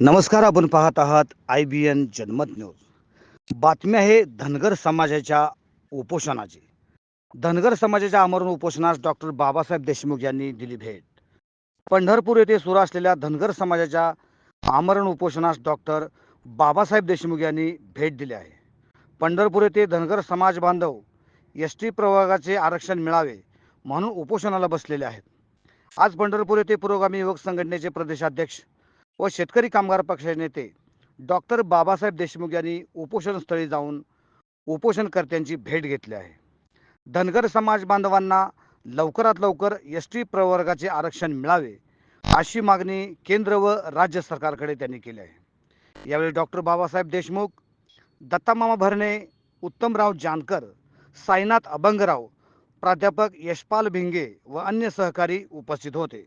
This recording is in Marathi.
नमस्कार आपण पाहत आहात I B N Janmat news. बातम्या हे धनगर समाजाच्या उपोषणाची. धनगर समाजाच्या आमरण उपोषणास डॉक्टर बाबासाहेब देशमुख यांनी दिली भेट. पंढरपूर येथे सुरू असलेल्या धनगर समाजाच्या आमरण उपोषणास डॉक्टर बाबासाहेब देशमुख यांनी भेट दिली आहे. पंढरपूर येथे धनगर समाज बांधव एस टी प्रवर्गाचे आरक्षण मिळावे म्हणून उपोषणाला बसलेले आहेत. आज पंढरपूर येथे पुरोगामी युवक संघटनेचे प्रदेशाध्यक्ष व शेतकरी कामगार पक्षाचे नेते डॉक्टर बाबासाहेब देशमुख यांनी उपोषणस्थळी जाऊन उपोषणकर्त्यांची भेट घेतली आहे. धनगर समाज बांधवांना लवकरात लवकर एस टी प्रवर्गाचे आरक्षण मिळावे अशी मागणी केंद्र व राज्य सरकारकडे त्यांनी केली आहे. यावेळी डॉक्टर बाबासाहेब देशमुख दत्तामामा भरणे उत्तमराव जानकर साईनाथ अभंगराव प्राध्यापक यशपाल भिंगे व अन्य सहकारी उपस्थित होते.